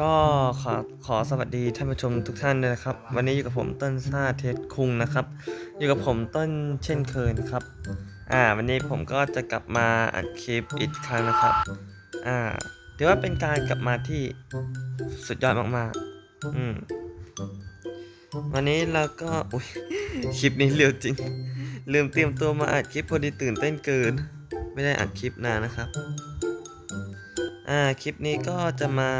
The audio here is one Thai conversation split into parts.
ก็ขอขอสวัสดีท่านผู้ชมทุกท่านด้วยนะครับ วันนี้อยู่กับผมต้นซาเทสคุงนะครับ อยู่กับผมต้นเช่นเคยนะครับ อ่า วันนี้ผมก็จะกลับมาอัดคลิปอีกครั้งนะครับ อ่าถือว่าเป็นการกลับมาที่สุดยอดมากๆ อืมวันนี้เราก็อุ้ยคลิปนี้เร็วจริง ลืมเตรียมตัวมาอัดคลิปพอดีตื่นเต้นเกิน ไม่ได้อัดคลิปนานนะครับ อ่า คลิปนี้ก็จะมา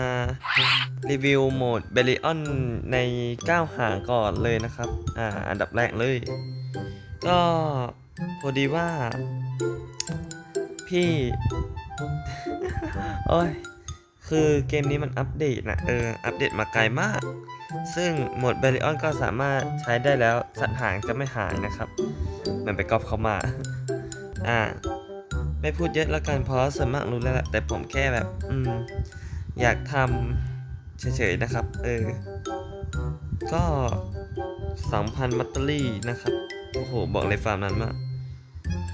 รีวิวโหมดเบลิออนใน 9 หางก่อนเลยนะครับ อ่า อันดับแรกเลย ก็พอดีว่า พี่ โอ้ย คือเกมนี้มันอัปเดตนะเออ อัปเดตมาไกลมาก ซึ่งโหมดเบลิออนก็สามารถใช้ได้แล้ว สัตว์หางจะไม่หายนะครับ เหมือนไปกอปเขามา อ่า ไม่พูดเยอะแล้วกันเพราะส่วนมากรู้แล้วแหละแต่ผมแค่แบบ อืม อยากทำเฉยๆนะครับ เออ ก็2,000มัตเตอรี่นะครับ โอ้โห บอกเลยฟาร์มนั้นมาก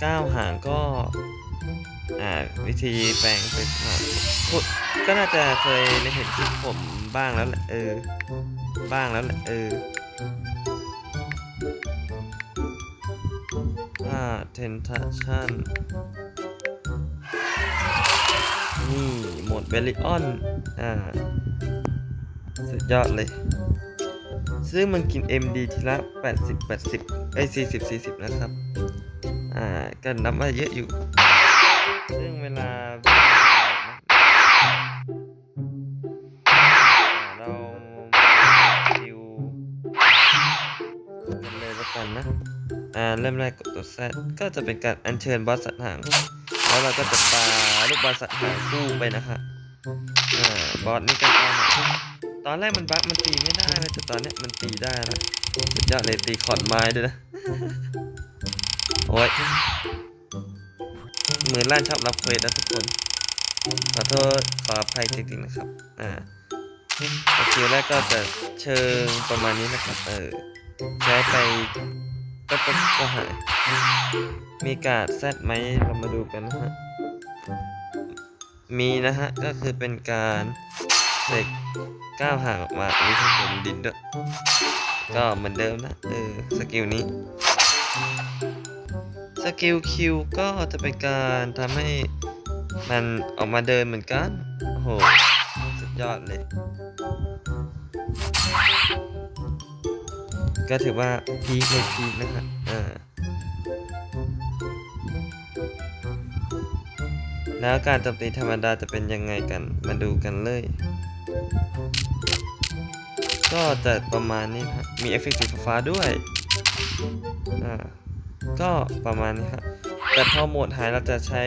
9หางก็อ่าวิธีแปลงเป็นพูดก็น่าจะเคยในเห็นคลิปผมบ้างแล้วแหละเออ บ้างแล้วแหละเอออ่าเท นี่หมดเบลิออน อ่า สุดยอดเลย ซึ่งมันกิน MD ทีละ 80 80ไอ้ย 40 40 นะครับ อ่า ก็นับว่าเยอะอยู่ ซึ่งเวลาเราดิวกันเลยแล้วกันนะ อ่า เริ่มแรกกดตัว Z ก็จะเป็นการอัญเชิญบอสสัตว์หาง แล้วเราก็จะปาลูกบอลสัตว์หางคู่ไปนะฮะอ่าบอสนี่ก็ตามตอนแรกมันบั๊กมันตีไม่ได้เลยแต่ตอนนี้มันตีได้แล้วสุดยอดเลยตีขอนไม้ด้วยนะโอ้ยมือลั่นชอบรับเควสนะทุกคนขอโทษขออภัยจริงๆนะครับอ่าสกิลแรกก็จะเชิงประมาณนี้นะครับ เออ ใช้ไป ก็ก็ก็หาย มีกาดแซดไหมเรามาดูกันนะฮะ มีนะฮะ ก็คือเป็นการเสกก้าวห่างออกมาอันนี้เป็นดินด้วย ก็เหมือนเดิมนะ เออ สกิลนี้ สกิลคิวก็จะเป็นการทำให้มันออกมาเดินเหมือนกัน โอ้โห สุดยอดเลย ก็ถือว่าพีคในพีคนะฮะอ่าแล้วการโจมตีธรรมดาจะเป็นยังไงกัน มาดูกันเลย ก็จะประมาณนี้นะฮะมีเอฟเฟกต์สีฟ้าด้วย อ่า ก็ประมาณนี้ครับแต่พอโหมดหายเราจะใช้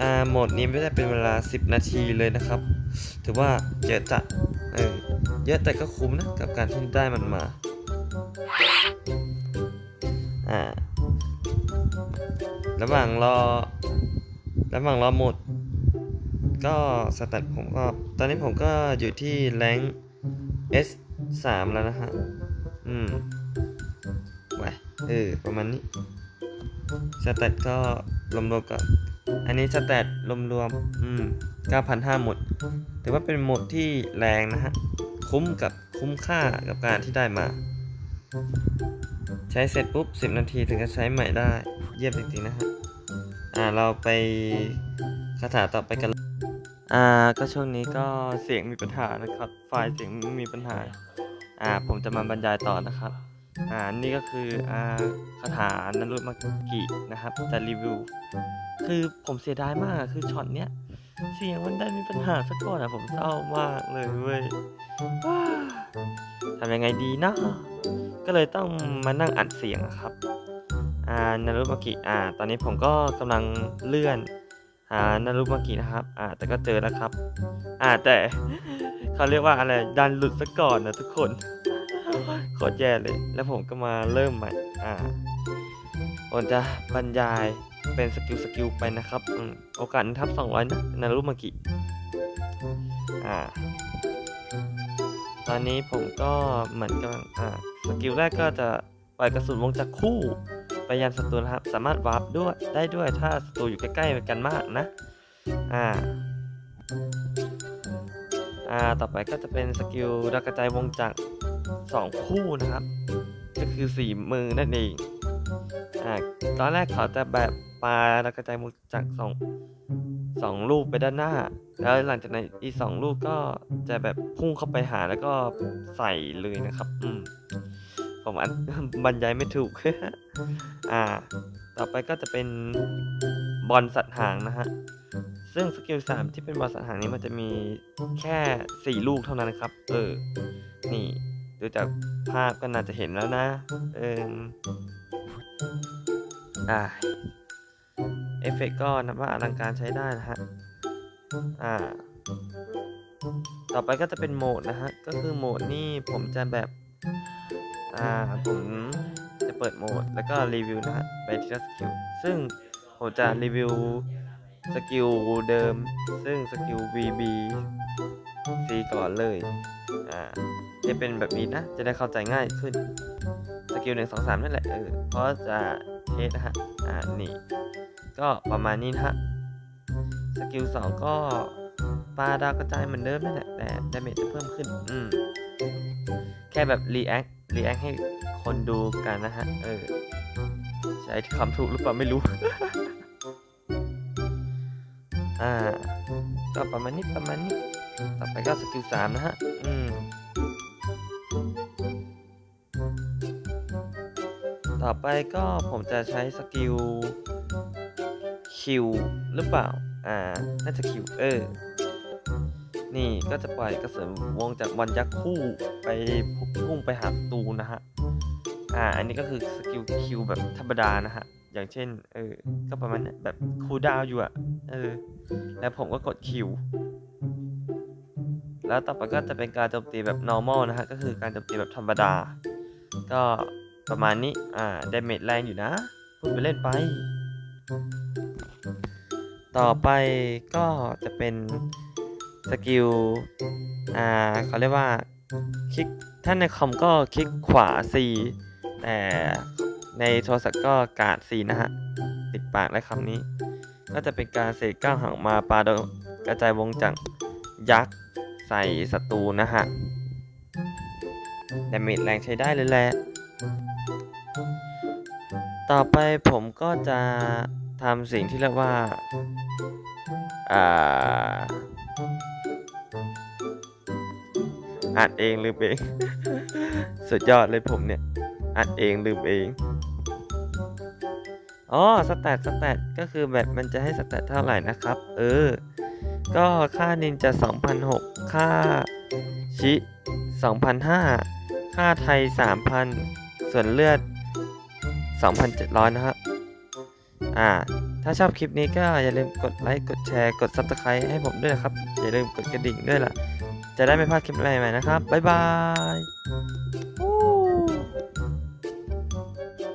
อ่า โหมดนี้ไม่ได้เป็นเวลา 10 นาทีเลยนะครับ ถือว่าเยอะจัด เออ เยอะแต่ก็คุ้มนะกับการที่ได้มันมา อ่าระหว่างรอ ระหว่างรอหมด ก็สแตทผมก็ ตอนนี้ผมก็อยู่ที่แรงค์ S 3แล้วนะฮะ อืมไว้เออ ประมาณนี้ สแตทก็รวมๆกับ อันนี้สแตทรวมๆ อืม9,500หมด ถือว่าเป็นหมดที่แรงนะฮะ คุ้มกับคุ้มค่ากับการที่ได้มา ใช้เสร็จปุ๊บ 10 นาทีถึงจะใช้ใหม่ได้ เยี่ยมจริงๆนะฮะอ่าเราไปคาถาต่อไปกัน อ่าก็ช่วงนี้ก็เสียงมีปัญหานะครับ ไฟล์เสียงมีปัญหา อ่าผมจะมาบรรยายต่อนะครับ อ่านี่ก็คืออ่าคาถานรุมากินะครับจะรีวิว คือผมเสียดายมากคือช็อตเนี้ยเสียงมันได้มีปัญหาสักก่อนอะผมเศร้ามากเลยเว้ยทำยังไงดีนะ ก็เลยต้องมานั่งอัดเสียงครับอ่านารุมากิอ่า ตอนนี้ผมก็กำลังเลื่อน หานารุมากินะครับ อ่า แต่ก็เจอแล้วครับ อ่าแต่เขาเรียกว่าอะไรดันหลุดซะก่อนนะทุกคนโคตรแย่เลย แล้วผมก็มาเริ่มใหม่ อ่าผมจะบรรยายเป็นสกิลสกิลไปนะครับอโอกาสทับสองร้อยนะนารุมากิอ่า ตอนนี้ผมก็เหมือนกำลังอ่า สกิลแรกก็จะปล่อยกระสุนวงจากคู่ ไปยันศัตรูนะครับ สามารถวาร์ปด้วยได้ด้วยถ้าศัตรูอยู่ใกล้ๆกันมากนะ อ่า อ่า ต่อไปก็จะเป็นสกิลดักกระจายวงจักรสองคู่นะครับ ก็คือสี่มือนั่นเอง อ่า ตอนแรกเขาจะแบบปลาดักกระจายวงจักร สองลูกไปด้านหน้า แล้วหลังจากนั้นอีกสองลูกก็จะแบบพุ่งเข้าไปหาแล้วก็ใส่เลยนะครับอืมผมอันบรรยายไม่ถูก อ่า ต่อไปก็จะเป็นบอลสัตว์หางนะฮะ ซึ่งสกิลสามที่เป็นบอลสัตว์หางนี้มันจะมีแค่สี่ลูกเท่านั้นครับ เออ นี่ดูจากภาพก็น่าจะเห็นแล้วนะ เอออ่า อฟเฟกต์ก็นับว่าอลังการใช้ได้นะฮะ อ่า ต่อไปก็จะเป็นโหมดนะฮะ ก็คือโหมดนี่ผมจะแบบ อ่า ผมจะเปิดโหมดแล้วก็รีวิวนะฮะ ไปทีละสกิล ซึ่งผมจะรีวิวสกิลเดิม ซึ่งสกิล VB C ก่อนเลย อ่า จะเป็นแบบนี้นะ จะได้เข้าใจง่ายขึ้น สกิลหนึ่งสองสามนั่นแหละ เออ เพราะจะเทสนะฮะ อ่า นี่ ก็ประมาณนี้นะฮะ สกิลสองก็ปาดาวกระจายเหมือนเดิมนั่นแหละแต่ดาเมจจะเพิ่มขึ้น อืม แค่แบบรีแอครีแอคให้คนดูกันนะฮะ เออ ใช้คำถูกหรือเปล่าไม่รู้ อ่า ก็ประมาณนี้ประมาณนี้ ต่อไปก็สกิลสามนะฮะ อืม ต่อไปก็ผมจะใช้สกิล คิวหรือเปล่า อ่า น่าจะคิวเออ นี่ก็จะปล่อยกระสุนวงจากบอลยักษ์คู่ไปพุ่งไปหาตูนะฮะ อ่า อันนี้ก็คือสกิลคิวแบบธรรมดานะฮะ อย่างเช่น เออ ก็ประมาณนี้แบบคูลดาวอยู่อะเออ แล้วผมก็กดคิว แล้วต่อไปก็จะเป็นการโจมตีแบบ normal นะฮะ ก็คือการโจมตีแบบธรรมดา ก็ประมาณนี้ อ่า เดเมจแรงอยู่นะ พูดไปเล่นไป ต่อไปก็จะเป็นสกิล อ่าเขาเรียกว่าคลิกถ้าในคอมก็คลิกขวา C แต่ในโทรศัพท์ก็กาด C นะฮะ ติดปากและคำนี้ ก็จะเป็นการเสกก้าวหางมาปาโดกระจายวงจักรยักษ์ใส่ศัตรูนะฮะดาเมจแรงใช้ได้เลยแหละ ต่อไปผมก็จะ ทำสิ่งที่เรียกว่าอ่าอ่านเองลืมเอง สุดยอดเลยผมเนี่ยอ่านเองลืมเอง อ๋อ สแตทสแตทก็คือแบบมันจะให้สแตทเท่าไหร่นะครับ เออ ก็ค่านินจะ2,006 ค่าชิ2,005 ค่าไทย 3,000 ส่วนเลือด 2,700 นะฮะ อ่า ถ้าชอบคลิปนี้ก็อย่าลืมกดไลค์ กดแชร์ กด Subscribe ให้ผมด้วยนะครับ อย่าลืมกดกระดิ่งด้วยล่ะ จะได้ไม่พลาดคลิปใหม่ๆนะครับ บ๊ายบาย